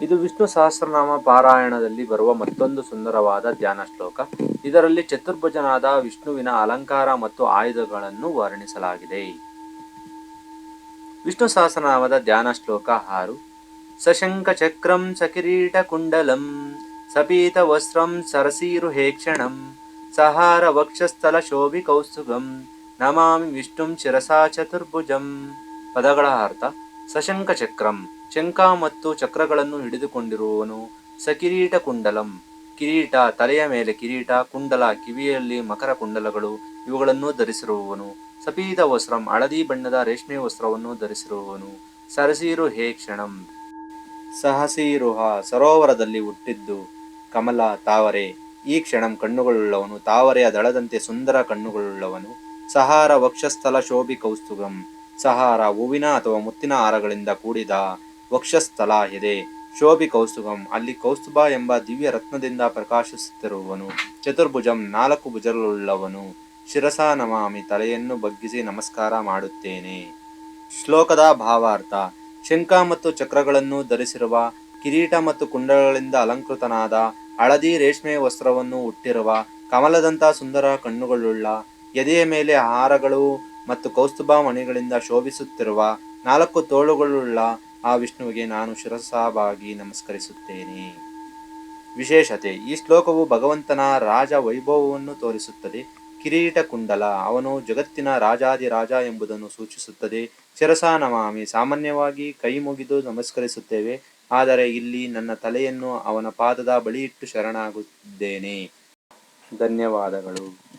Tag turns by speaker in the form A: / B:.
A: ಇದು ವಿಷ್ಣು ಸಹಸ್ರನಾಮ ಪಾರಾಯಣದಲ್ಲಿ ಬರುವ ಮತ್ತೊಂದು ಸುಂದರವಾದ ಧ್ಯಾನ ಶ್ಲೋಕ. ಇದರಲ್ಲಿ ಚತುರ್ಭುಜನಾದ ವಿಷ್ಣುವಿನ ಅಲಂಕಾರ ಮತ್ತು ಆಯುಧಗಳನ್ನು ವರ್ಣಿಸಲಾಗಿದೆ. ವಿಷ್ಣು ಸಹಸ್ರನಾಮದ ಧ್ಯಾನ ಶ್ಲೋಕ ಆರು. ಸಶಂಕ ಚಕ್ರಂ ಸಕಿರೀಟ ಕುಂಡಲಂ, ಸಪೀತ ವಸ್ತ್ರಂ ಸರಸೀರು ಹೇಕ್ಷಣಂ, ಸಹಾರ ವಕ್ಷಸ್ಥಲ ಶೋಭಿ ಕೌಸ್ತುಗಂ ನಮಾಮಿ ವಿಷ್ಣುಂ ಶಿರಸಾ ಚತುರ್ಭುಜಂ. ಪದಗಳ ಅರ್ಥ ಸಶಂಕ ಚಕ್ರಂ ಶಂಕ ಮತ್ತು ಚಕ್ರಗಳನ್ನು ಹಿಡಿದುಕೊಂಡಿರುವವನು ಸಕಿರೀಟ ಕುಂಡಲಂ. ಕಿರೀಟ ತಲೆಯ ಮೇಲೆ ಕಿರೀಟ, ಕುಂಡಲ, ಕಿವಿಯಲ್ಲಿ ಮಕರ ಕುಂಡಲಗಳು, ಇವುಗಳನ್ನು ಧರಿಸಿರುವವನು ಸಪೀದ ವಸ್ತ್ರಂ, ಹಳದಿ ಬಣ್ಣದ ರೇಷ್ಮೆ ವಸ್ತ್ರವನ್ನು ಧರಿಸಿರುವವನು ಸರಸೀರು ಹೇ ಕ್ಷಣಂ. ಸಹಸೀರುಹ ಸರೋವರದಲ್ಲಿ ಹುಟ್ಟಿದ್ದು ಕಮಲ ತಾವರೆ. ಈ ಕ್ಷಣಂ ಕಣ್ಣುಗಳುಳ್ಳವನು ತಾವರೆಯ ದಳದಂತೆ ಸುಂದರ ಕಣ್ಣುಗಳುಳ್ಳವನು. ಸಹಾರ ವಕ್ಷಸ್ಥಲ ಶೋಭಿ ಕೌಸ್ತುಗಂ ಸಹಾರ ಹೂವಿನ ಅಥವಾ ಮುತ್ತಿನ ಹಾರಗಳಿಂದ ಕೂಡಿದ ವಕ್ಷಸ್ಥಲ ಇದೆ. ಶೋಭಿ ಕೌಸ್ತುಭಂ, ಅಲ್ಲಿ ಕೌಸ್ತುಭ ಎಂಬ ದಿವ್ಯ ರತ್ನದಿಂದ ಪ್ರಕಾಶಿಸುತ್ತಿರುವವನು. ಚತುರ್ಭುಜಂ, ನಾಲ್ಕು ಭುಜಗಳುಳ್ಳವನು. ಶಿರಸ ನಮಾಮಿ ತಲೆಯನ್ನು ಬಗ್ಗಿಸಿ ನಮಸ್ಕಾರ ಮಾಡುತ್ತೇನೆ. ಶ್ಲೋಕದ ಭಾವಾರ್ಥ, ಶಂಖ ಮತ್ತು ಚಕ್ರಗಳನ್ನು ಧರಿಸಿರುವ ಕಿರೀಟ ಮತ್ತು ಕುಂಡಲಗಳಿಂದ ಅಲಂಕೃತನಾದ ಹಳದಿ ರೇಷ್ಮೆ ವಸ್ತ್ರವನ್ನು ಹುಟ್ಟಿರುವ ಕಮಲದಂತ ಸುಂದರ ಕಣ್ಣುಗಳುಳ್ಳ ಎದೆಯ ಮೇಲೆ ಹಾರಗಳು ಮತ್ತು ಕೌಸ್ತುಭ ಮಣಿಗಳಿಂದ ಶೋಭಿಸುತ್ತಿರುವ ನಾಲ್ಕು ತೋಳುಗಳುಳ್ಳ ಆ ವಿಷ್ಣುವಿಗೆ ನಾನು ಶಿರಸಾವಾಗಿ ನಮಸ್ಕರಿಸುತ್ತೇನೆ. ವಿಶೇಷತೆ, ಈ ಶ್ಲೋಕವು ಭಗವಂತನ ರಾಜ ವೈಭವವನ್ನು ತೋರಿಸುತ್ತದೆ. ಕಿರೀಟ ಕುಂಡಲ, ಅವನು ಜಗತ್ತಿನ ರಾಜಾದಿರಾಜ ಎಂಬುದನ್ನು ಸೂಚಿಸುತ್ತದೆ. ಶಿರಸಾ ನಮಾಮಿ, ಸಾಮಾನ್ಯವಾಗಿ ಕೈ ಮುಗಿದು ನಮಸ್ಕರಿಸುತ್ತೇವೆ. ಆದರೆ ಇಲ್ಲಿ ನನ್ನ ತಲೆಯನ್ನು ಅವನ ಪಾದದ ಬಳಿ ಇಟ್ಟು ಶರಣಾಗುತ್ತಿದ್ದೇನೆ ಧನ್ಯವಾದಗಳು.